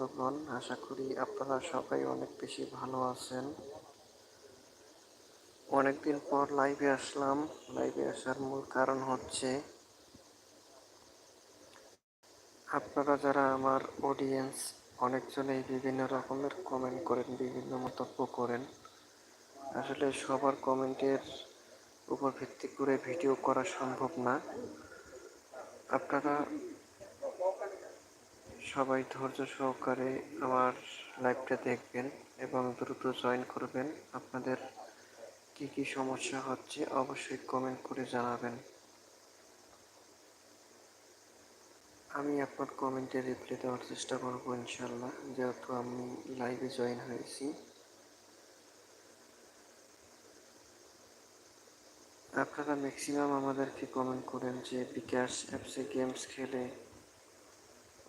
বন্ধুগণ, আশা করি আপনারা সবাই অনেক বেশি ভালো আছেন। অনেকদিন পর লাইভে আসলাম। লাইভে আসার মূল কারণ হচ্ছে, আপনারা যারা আমার অডিয়েন্স অনেকজনেই বিভিন্ন রকমের কমেন্ট করেন, বিভিন্ন মন্তব্য করেন। আসলে সবার কমেন্টের উপর ভিত্তি করে ভিডিও করা সম্ভব না। আপনারা সবাই ধৈর্য সহকারে আমার লাইভটা দেখবেন এবং দ্রুত জয়েন করবেন। আপনাদের কি কি সমস্যা হচ্ছে অবশ্যই কমেন্ট করে জানাবেন। আমি আপনার কমেন্টে রিপ্লাই দেওয়ার চেষ্টা করব ইনশাল্লাহ যেহেতু আমি লাইভে জয়েন হয়েছি। আপনারা ম্যাক্সিমাম আমাদেরকে কমেন্ট করেন যে বিকাশ অ্যাপসে গেমস খেলে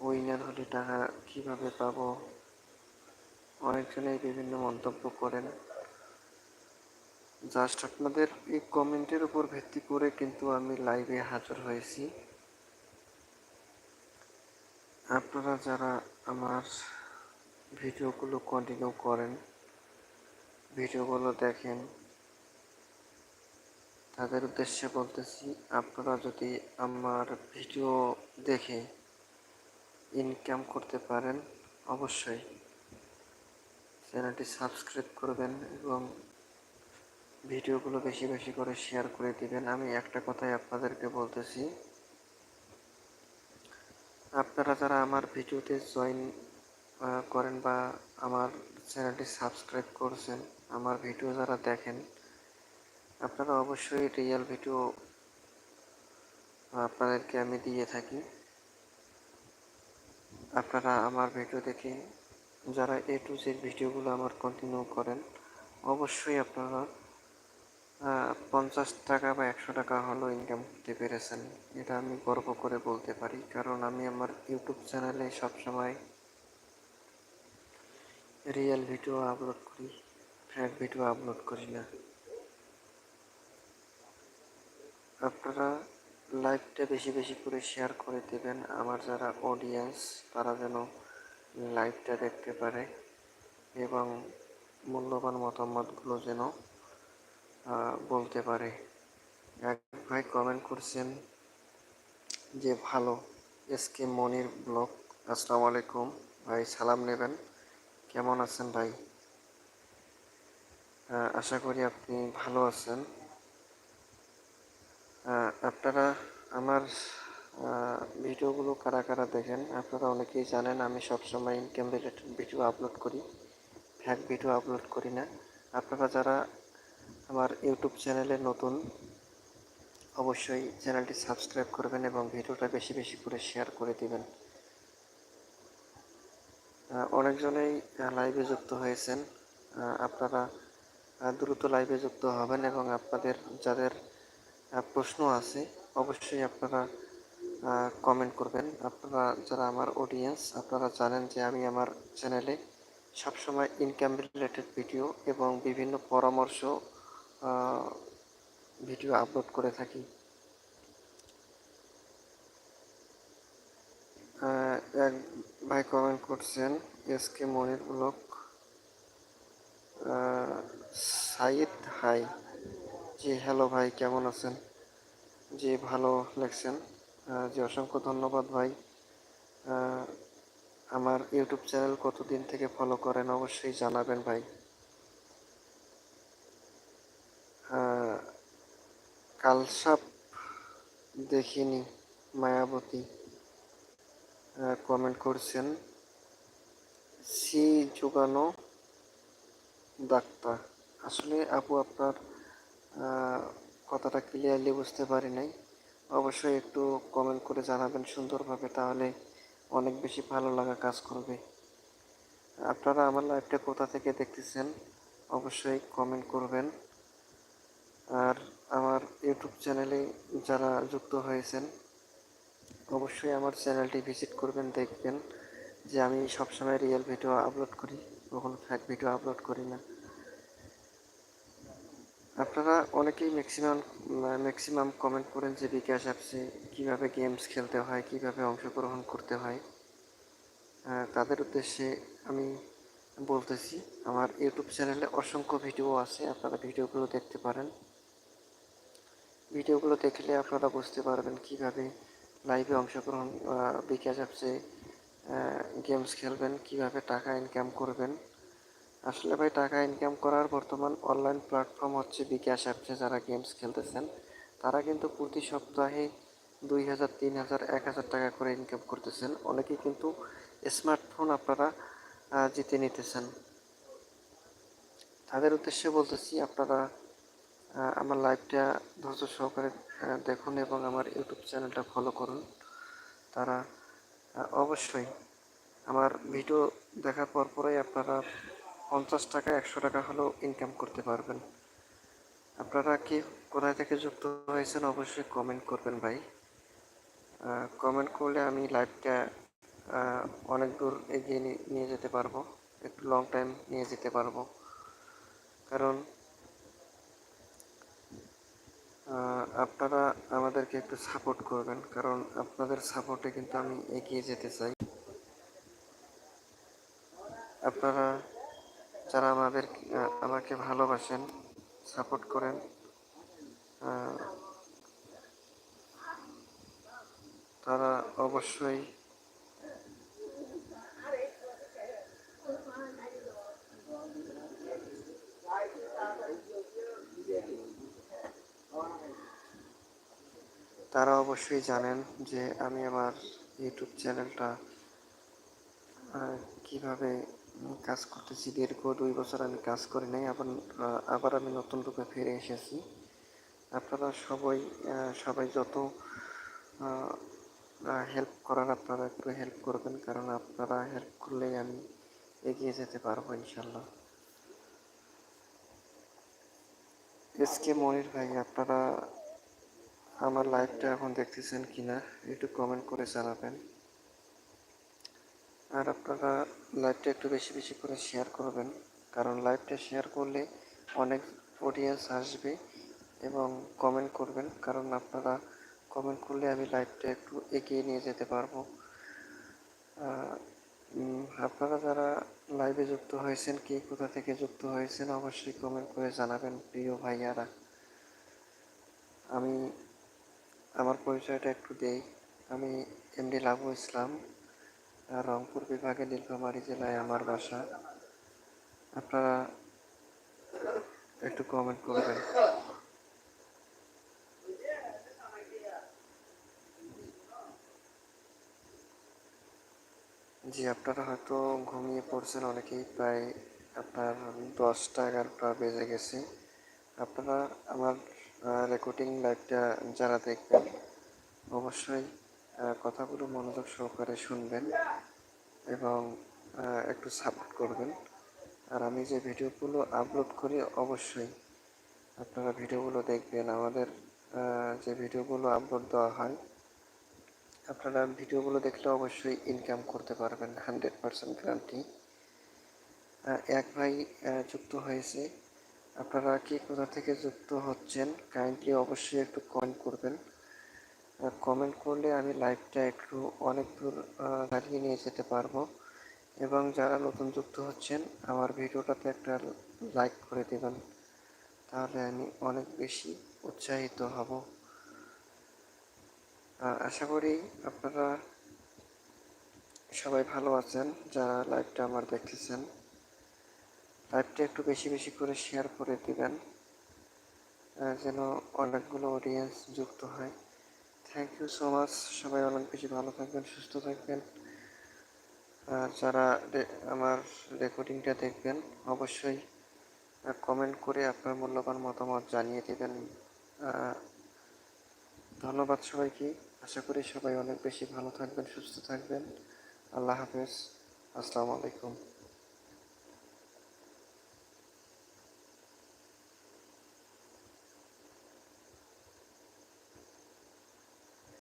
উইনার হলে টাকা কীভাবে পাব? অনেকজনেই বিভিন্ন মন্তব্য করেন। জাস্ট আপনাদের এই কমেন্টের উপর ভিত্তি করে কিন্তু আমি লাইভে হাজির হয়েছি। আপনারা যারা আমার ভিডিওগুলো কন্টিনিউ করেন, ভিডিওগুলো দেখেন, তাদের উদ্দেশ্যে বলতেছি, আপনারা যদি আমার ভিডিও দেখে ইনকাম করতে পারেন, অবশ্যই। চ্যানেলটি সাবস্ক্রাইব করবেন এবং ভিডিওগুলো বেশি বেশি করে শেয়ার করে দিবেন। আমি একটা কথাই আপনাদেরকে বলতেছি। আপনারা যারা আমার ভিডিওতে জয়েন করেন বা আমার চ্যানেলটি সাবস্ক্রাইব করছেন, আমার ভিডিও যারা দেখেন, আপনারা অবশ্যই রিয়েল ভিডিও আপনাদেরকে আমি দিয়ে থাকি। আপনারা আমার ভিডিও দেখে যারা এ টু জেড ভিডিওগুলো আমার কন্টিনিউ করেন, অবশ্যই আপনারা পঞ্চাশ টাকা বা একশো টাকা হলেও ইনকাম করতে পেরেছেন। এটা আমি গর্ব করে বলতে পারি, কারণ আমি আমার ইউটিউব চ্যানেলে সবসময় রিয়েল ভিডিও আপলোড করি ফ্যাক ভিডিও আপলোড করি না। আপনারা লাইভটা বেশি বেশি করে শেয়ার করে দেবেন। আমার যারা অডিয়েন্স তারা যেন লাইভটা দেখতে পারে এবং মূল্যবান মতামতগুলো যেন বলতে পারে। এক ভাই কমেন্ট করছেন যে, ভালো এস কে মনির ব্লগ। আসসালামু আলাইকুম। ভাই, সালাম নেবেন। কেমন আছেন ভাই? আশা করি আপনি ভালো আছেন। আপনারা আমার ভিডিওগুলো কারা কারা দেখেন, আপনারা অনেকেই জানেন আমি সবসময় ইনকাম রিলেটেড ভিডিও আপলোড করি। ফ্যাক ভিডিও আপলোড করি না। আপনারা যারা আমার ইউটিউব চ্যানেলে নতুন, অবশ্যই চ্যানেলটি সাবস্ক্রাইব করবেন এবং ভিডিওটা বেশি বেশি করে শেয়ার করে দিবেন। অনেকজনেই লাইভে যুক্ত হয়েছেন। আপনারা দ্রুত লাইভে যুক্ত হবেন এবং আপনাদের, যাদের প্রশ্ন আছে, অবশ্যই আপনারা কমেন্ট করবেন। আপনারা যারা আমার অডিয়েন্স আপনারা জানেন যে আমি আমার চ্যানেলে সবসময় ইনকাম রিলেটেড ভিডিও এবং বিভিন্ন পরামর্শ ভিডিও আপলোড করে থাকি। এক ভাই কমেন্ট করছেন S K Monir block Saeed hi. জি হ্যালো ভাই, কেমন আছেন? জি, ভালো লেখছেন জি, অসংখ্য ধন্যবাদ ভাই। আমার ইউটিউব চ্যানেল কতদিন থেকে ফলো করেন অবশ্যই জানাবেন ভাই। কালসাপ দেখিনি, মায়াবতী। কমেন্ট করছেন, সি যোগানো ডাক্তার। আসলে আপু, আপনার কথাটা ক্লিয়ারলি বুঝতে পারি নাই। অবশ্যই একটু কমেন্ট করে জানাবেন সুন্দরভাবে, তাহলে অনেক বেশি ভালো লাগা কাজ করবে। আপনারা আমার লাইভটা কোথা থেকে দেখতেছেন, অবশ্যই কমেন্ট করবেন। আর আমার ইউটিউব চ্যানেলে যারা যুক্ত হয়েছেন, অবশ্যই আমার চ্যানেলটি ভিজিট করবেন, দেখবেন যে আমি সবসময় রিয়েল ভিডিও আপলোড করি, কখনো ফ্যাক ভিডিও আপলোড করি না। আপনারা অনেকেই ম্যাক্সিমাম ম্যাক্সিমাম কমেন্ট করেন যে বিকাশ অ্যাপসে কীভাবে গেমস খেলতে হয়, কীভাবে অংশগ্রহণ করতে হয়। তাদের উদ্দেশ্যে আমি বলতেছি, আমার ইউটিউব চ্যানেলে অসংখ্য ভিডিও আছে, আপনারা ভিডিওগুলো দেখতে পারেন। ভিডিওগুলো দেখলে আপনারা বুঝতে পারবেন কীভাবে লাইভে অংশগ্রহণ বিকাশ অ্যাপসে গেমস খেলবেন, কীভাবে টাকা ইনকাম করবেন। আসলে ভাই, টাকা ইনকাম করার বর্তমান অনলাইন প্ল্যাটফর্ম হচ্ছে বিকাশ অ্যাপসে যারা গেমস খেলতেছেন, তারা কিন্তু প্রতি সপ্তাহে দুই হাজার, তিন হাজার, এক হাজার টাকা করে ইনকাম করতেছেন। অনেকে কিন্তু স্মার্টফোন আপনারা জিতে নিতেছেন। তাদের উদ্দেশ্যে বলতেছি, আপনারা আমার লাইভটা ধৈর্য সহকারে দেখুন এবং আমার ইউটিউব চ্যানেলটা ফলো করুন। তারা অবশ্যই আমার ভিডিও দেখার পরপরই আপনারা পঞ্চাশ টাকা, একশো টাকা হলেও ইনকাম করতে পারবেন। আপনারা কি কোথায় থেকে যুক্ত হয়েছেন অবশ্যই কমেন্ট করবেন ভাই। কমেন্ট করলে আমি লাইভটা অনেক দূর এগিয়ে নিয়ে যেতে পারব। একটু লং টাইম নিয়ে যেতে পারব। কারণ আপনারা আমাদেরকে একটু সাপোর্ট করবেন। কারণ আপনাদের সাপোর্টে কিন্তু আমি এগিয়ে যেতে চাই। আপনারা যারা আমাদের আমাকে ভালোবাসেন সাপোর্ট করেন তারা অবশ্যই তারা অবশ্যই জানেন যে আমি আমার ইউটিউব চ্যানেলটা কীভাবে কাজ করতেছি দীর্ঘ দুই বছর আমি কাজ করি নাই, আবার আবার আমি নতুন রূপে ফিরে এসেছি। আপনারা সবাই সবাই যত হেল্প করার আপনারা একটু হেল্প করবেন, কারণ আপনারা হেল্প করলেই আমি এগিয়ে যেতে পারব ইনশাল্লাহ এস কে মনির ভাই, আপনারা আমার লাইভটা এখন দেখতেছেন কিনা, একটু কমেন্ট করে জানাবেন। আর আপনারা লাইভটা একটু বেশি বেশি করে শেয়ার করবেন, কারণ লাইভটা শেয়ার করলে অনেক অডিয়েন্স আসবে এবং কমেন্ট করবেন, কারণ আপনারা কমেন্ট করলে আমি লাইভটা একটু এগিয়ে নিয়ে যেতে পারব। আপনারা যারা লাইভে যুক্ত হয়েছেন, কে কোথা থেকে যুক্ত হয়েছেন, অবশ্যই কমেন্ট করে জানাবেন, প্রিয় ভাইয়ারা। আমি, আমার পরিচয়টা একটু দেই। আমি এমডি লাভু ইসলাম। রংপুর বিভাগে নীলফামারী জেলায় আমার বাসা। আপনারা একটু কমেন্ট করবেন। জি, আপনারা হয়তো ঘুমিয়ে পড়ছেন, অনেকেই প্রায় আপনার দশটা, এগারোটা বেজে গেছে। আপনারা আমার রেকর্ডিং লাইভটা যারা দেখবেন, অবশ্যই কথাগুলো মনোযোগ সহকারে শুনবেন এবং একটু সাপোর্ট করবেন। আর আমি যে ভিডিওগুলো আপলোড করি, অবশ্যই আপনারা ভিডিওগুলো দেখবেন। আমাদের যে ভিডিওগুলো আপলোড দেওয়া হয়, আপনারা ভিডিওগুলো দেখলে অবশ্যই ইনকাম করতে পারবেন হান্ড্রেড পার্সেন্ট গ্যারান্টি এক ভাই যুক্ত হয়েছে। আপনারা কি কোথা থেকে যুক্ত হচ্ছেন কাইন্ডলি অবশ্যই একটু কমেন্ট করবেন। কমেন্ট করলে আমি লাইভটা একটু অনেক দূর চালিয়ে নিয়ে যেতে পারব। এবং যারা নতুন যুক্ত হচ্ছেন, আমার ভিডিওটাতে একটা লাইক করে দেবেন। তাহলে আমি অনেক বেশি উৎসাহিত হব। আশা করি আপনারা সবাই ভালো আছেন, যারা লাইভটা আমার দেখতেছেন। লাইভটা একটু বেশি বেশি করে শেয়ার করে দিবেন যেন অনেকগুলো অডিয়েন্স যুক্ত হয়। থ্যাংক ইউ সো মাচ সবাই অনেক বেশি ভালো থাকবেন, সুস্থ থাকবেন। আর যারা আমার রেকর্ডিংটা দেখবেন, অবশ্যই কমেন্ট করে আপনার মূল্যবান মতামত জানিয়ে দেবেন। ধন্যবাদ সবাইকে। আশা করি সবাই অনেক বেশি ভালো থাকবেন, সুস্থ থাকবেন। আল্লাহ হাফেজ। আসসালামু আলাইকুম।